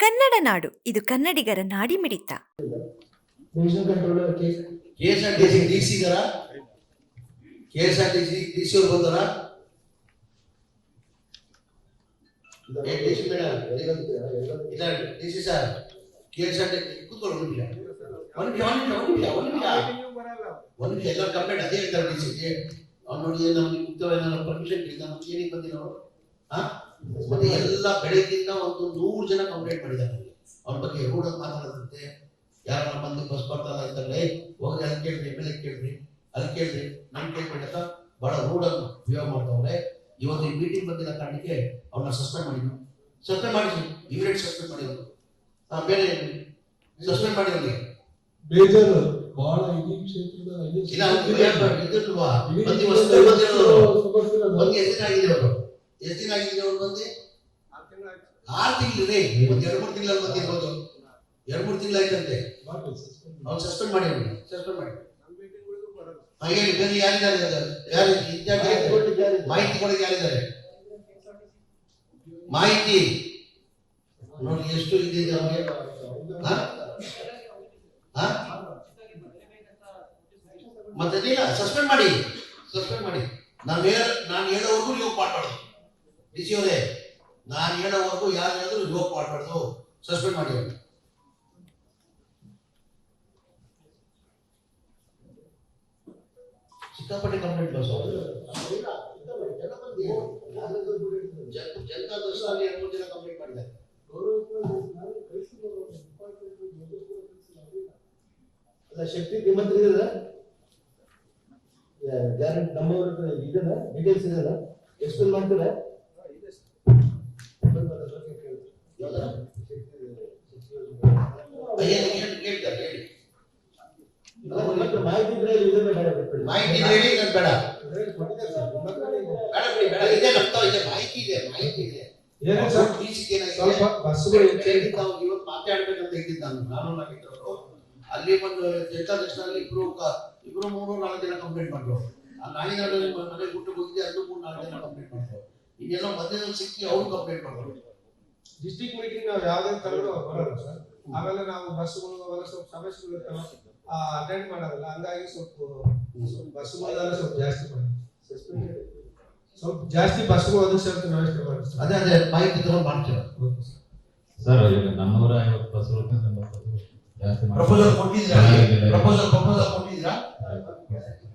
ಕನ್ನಡ ನಾಡು, ಇದು ಕನ್ನಡಿಗರ ನಾಡಿ ಮಿಡಿತ ಕೆ ಇಲ್ಲ ಕಂಪ್ಲೇಂಟ್ ಅದೇ ಹೇಳ್ತಾರೆ ಪರ್ಮಿಷನ್ ಕೇಳಿದ ನಮ್ಗೆ ಬಂದಿರೋ ಹಾ ಮತ್ತೆ ಎಲ್ಲ ಬೆಳಗ್ಗಿಂದ ಒಂದು ನೂರು ಜನ ಕಂಪ್ಲೇಂಟ್ ಮಾಡಿದ್ದಾರೆ. ನನಗೆ ಅವ್ರ ಬಗ್ಗೆ ರೂಢ ಮಾತಾಡದಂತೆ. ಯಾರ ಬಂದು ಬಸ್ ಬರ್ತಾ ಇದ್ದಾರೆ ಹೋಗಿ ಅಲ್ಲಿ ಕೇಳ್ರಿ ಎಂ ಎಲ್ ಕೇಳ್ರಿ ಅಲ್ಲಿ ಕೇಳ್ರಿ ನನ್ ಕೇಳ್ಬೇಡಿ ಅಂತ ಬಹಳ ರೂಢನ್ನು ಬಿಹೇವ್ ಮಾಡ್ತಾವ್ರೆ. ಇವತ್ತು ಈ ಮೀಟಿಂಗ್ ಬಂದಿಲ್ಲ ಕಾರಣಕ್ಕೆ ಅವ್ರನ್ನ ಸಸ್ಪೆಂಡ್ ಮಾಡಿದ್ರು ಸಸ್ಪೆಂಡ್ ಮಾಡಿದ್ರು ಇಮಿಡಿಯೇಟ್ ಸಸ್ಪೆಂಡ್ ಮಾಡಿದ್ರು ಬೇರೆ ಸಸ್ಪೆಂಡ್ ಮಾಡಿದ್ರು ಬೇಜಾರು. ಬಹಳ ಇಡೀ ಕ್ಷೇತ್ರದ ಇದು ಇಲ್ಲ ಬಂದು ಆಗಿದೆ ಅವರು. ಎಷ್ಟು ದಿನ ಆಗಿದೆ ಅವ್ರು ಬಂದು ಆರು ತಿಂಗಳು ರೀ ಒಂದ್ ಎರಡು ಮೂರು ತಿಂಗಳಲ್ಲಿ ಬಂದಿರ್ಬೋದು ಎರಡು ಮೂರು ತಿಂಗಳಾಯ್ತಂತೆ ಅವ್ನು ಸಸ್ಪೆಂಡ್ ಮಾಡಿ ಸಸ್ಪೆಂಡ್ ಮಾಡಿ. ಹಾ, ಹೇಳಿ ಬೇರೆ ಯಾರಿದ್ದಾರೆ? ಯಾರು? ಮಾಹಿತಿ ಕೊಡಕ್ಕೆ ಯಾರಿದ್ದಾರೆ? ಮಾಹಿತಿ? ನೋಡಿ ಎಷ್ಟು ಇದಿದೆ ಅವ್ರಿಗೆ. ಹಾ? ಹಾ? ಮತ್ತೆ ಸಸ್ಪೆಂಡ್ ಮಾಡಿ. ಸಸ್ಪೆಂಡ್ ಮಾಡಿ. ನಾನು ಹೇಳ ನಾನು ಹೇಳೋವರೆಗೂ ನೀವು ಮಾಡಬಾರ್ದು ಡಿ ನಾನು ಹೇಳೋವರೆಗೂ ಯಾರು ಹೇಳಿದ್ರು ನೀವು ಮಾಡಬಾರ್ದು. ಸಸ್ಪೆಂಡ್ ಮಾಡಿ ಸಿಕ್ಕಾಪಟ್ಟೆ ಕಂಪ್ಲೇಂಟ್ ಬಸ್ ಜನತಾ ದರ್ಶನ ಮೂರು ಜನ ಕಂಪ್ಲೇಂಟ್ ಮಾಡಿದ್ದಾರೆ. ಶಕ್ತಿ, ನಿಮ್ಮತ್ರ ಇದೆಯಲ್ಲ? ಗ್ಯಾರಂಟಿ ನಮ್ಮವ್ರ ಹತ್ರ ಇದೆಯಲ್ಲ? ಡೀಟೇಲ್ಸ್ ಇದೆಯಲ್ಲ? ಎಕ್ಸ್ಪ್ಲೇನ್ ಮಾಡ್ತೀರಾ? ಮಾಹಿತಿ ಇದೆ ಹೇಳಿ ನಾನು ಬೇಡ ಅದ್ರಲ್ಲಿ ಕೊಟ್ಟಿದ್ದಾರೆ ಸರ್, ನಿಮ್ಮ ಹತ್ರ ಇದೆ. ಬೇಡ. ಬಿಡಿ ಬೇಡ ಇದೆ ನಮ್ತಾವ್ ಇದೆ. ಮಾಹಿತಿ ಇದೆ ಮಾಹಿತಿ ಸ್ವಲ್ಪ ಬಸ್ಸುಗಳು ಹೇಳಿದ್ದು ನಾವು ಇವತ್ತು ಮಾತಾಡ್ಬೇಕಂತ ಇದ್ದಿದ್ದು ನಾನು ಅಲ್ಲಿ ಒಂದು ಜನತಾ ದರ್ಶನಲ್ಲಿ ಇಬ್ರು ಇಬ್ರು ಮೂರು ನಾಲ್ಕು ಜನ ಕಂಪ್ಲೇಂಟ್ ಮಾಡ್ರು. ಆ ನಾಯಿನಾಡಲ್ಲಿ ಮನೆ ಗುಟ್ಟು ಹೋಗಿದ್ದೆ ಅದು ಮೂರು ನಾಲ್ಕು ಜನ ಕಂಪ್ಲೇಂಟ್ ಮಾಡ್ರು. ಇನ್ನೆಲ್ಲೋ ಮಧ್ಯದಲ್ಲಿ ಸಿಕ್ಕಿ ಅವ್ರು ಕಂಪ್ಲೇಂಟ್ ಮಾಡಿದ್ರು ಡಿಸ್ಟ್ರಿಕ್ಟ್ ಮೀಟಿಂಗ್ ನಾವು ಯಾವ್ದೇ ತರಲು ಬರೋಲ್ಲ ಸರ್ ಆಮೇಲೆ ನಾವು ಬಸ್ಗಳು ಅವೆಲ್ಲ ಸ್ವಲ್ಪ ಸಮಸ್ಯೆಗಳು ಇರ್ತಾವೆ. ಅಟೆಂಡ್ ಮಾಡೋದಲ್ಲ ಹಂಗಾಗಿ ಸ್ವಲ್ಪ ಸ್ವಲ್ಪ ಬಸ್ಗಳೆಲ್ಲ ಸ್ವಲ್ಪ ಜಾಸ್ತಿ ಮಾಡಿ ಸ್ವಲ್ಪ ಜಾಸ್ತಿ ಬಸ್ಗಳು ಅದಕ್ಕೆ ಸ್ವಲ್ಪ ವ್ಯವಸ್ಥೆ ಮಾಡಿ. ಅದೇ ಅದೇ ಮಾಹಿತಿ ತಗೊಂಡು ಮಾಡ್ತೀವಿ. ಸರ್. ಈಗ ನನ್ನೂರ ಐವತ್ತು ಬಸ್ ರೂಪಾಯಿ ಜಾಸ್ತಿ ಪ್ರಪೋಸಲ್ ಕೊಟ್ಟಿದ್ದೀರಾ? ಚೆನ್ನಾಗಿದೆ. ಪ್ರಪೋಸಲ್ ಪ್ರಪೋಸಲ್ ಕೊಟ್ಟಿದ್ದೀರಾ?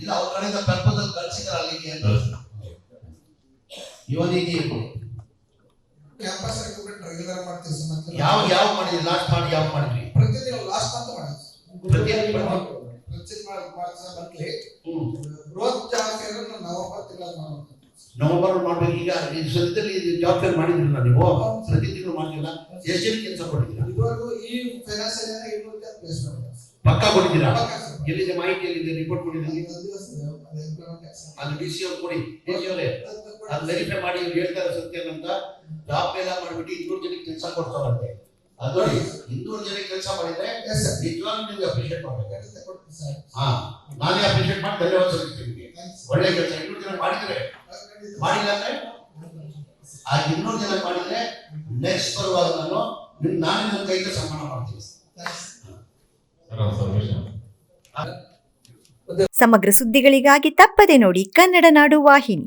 ಇಲ್ಲ ಅವ್ರ ಕಡೆಯಿಂದ ಪ್ರಪೋಸಲ್ ಕಳ್ಸಿದಾರ ಅಲ್ಲಿಗೆ ಅಂತ. ಇವನಿಗೆ ರೆಗ್ಯುಲರ್ ಮಾಡ್ತೀವಿ ಸರ್ ಯಾವ ಯಾವ ಮಾಡಿದ್ರಿ? ಲಾಸ್ಟ್ ಮಾಡಿ ಯಾವ ಮಾಡಿದ್ರಿ? ಪ್ರತಿದಿನ ಲಾಸ್ಟ್ ಮಂತ್ ಮಾಡಿದ್ವಿ ಪ್ರತಿ ಪ್ರತಿ ಮಾರ್ಚ್ ಮಂತ್ಲಿ ಹ್ಮ್. ರೋಜ್ ಜಾಬ್ ಫೇರ್ ನವೆಂಬರ್ ತಿಂಗಳ ಮಾಡ್ಬೇಕು. ನವೆಂಬರ್ ಮಾಡ್ಬೇಕು. ಈಗ ಈ ಸದ್ಯದಲ್ಲಿ ಜಾಬ್ ಫೇರ್ ಮಾಡಿದ್ರಲ್ಲ ನೀವು? ಪ್ರತಿ ತಿಂಗಳು ಮಾಡಿಲ್ಲ ಎಷ್ಟು ಜನ ಕೆಲಸ ಕೊಟ್ಟಿದ್ದೀರಾ? ಇದುವರೆಗೂ ಈ ಫೈನಾನ್ಸಿಯಲ್ ಏನ ಇನ್ನೂರು ಪ್ಲೇಸ್ ಪ್ಲೇಸ್ಮೆಂಟ್ ಪಕ್ಕ ಕೊಟ್ಟಿದ್ದೀರಾ? ಎಲ್ಲಿದೆ ಮಾಹಿತಿ ಎಲ್ಲಿದೆ? ರಿಪೋರ್ಟ್ ಕೊಡಿ ಅದು ಡಿ ಸಿ ಅವ್ರು ಕೊಡಿ. ಡಿ ಸಿ ಅವರೇ. ಅದು ವೆರಿಫೈ ಮಾಡಿ ಇವ್ರು ಹೇಳ್ತಾರೆ ಸತ್ಯ ಅಂತ. ಜಾಬ್ ಎಲ್ಲ ಮಾಡಿಬಿಟ್ಟು ಇನ್ನೂರು ಜನಕ್ಕೆ ಕೆಲಸ ಕೊಡ್ತಾರಂತೆ. ಅದು ನೋಡಿ ಇನ್ನೂರು ಜನಕ್ಕೆ ಕೆಲಸ ಮಾಡಿದ್ರೆ. ನಿಜವಾಗ್ಲೂ ನಿಮ್ಗೆ ಅಪ್ರಿಷಿಯೇಟ್ ಮಾಡ್ಬೇಕು ಹಾ ನಾನೇ ಅಪ್ರಿಷಿಯೇಟ್ ಮಾಡಿ ಧನ್ಯವಾದ ಸಲ್ಲಿಸ್ತೀನಿ ನಿಮ್ಗೆ. ಒಳ್ಳೆ ಕೆಲಸ ಇನ್ನೂರು ಜನ ಮಾಡಿದ್ರೆ. ಮಾಡಿಲ್ಲ ಅಂದ್ರೆ? ಆ ಇನ್ನೂರು ಜನ ಮಾಡಿದ್ರೆ ನೆಕ್ಸ್ಟ್ ಬರುವಾಗ ನಾನು ನಿಮ್ ನಾನು ನನ್ನ ಕೈಯಿಂದ ಸನ್ಮಾನ ಮಾಡ್ತೀನಿ. ಸಮಗ್ರ ಸುದ್ದಿಗಳಿಗಾಗಿ ತಪ್ಪದೆ ನೋಡಿ ಕನ್ನಡ ನಾಡು ವಾಹಿನಿ.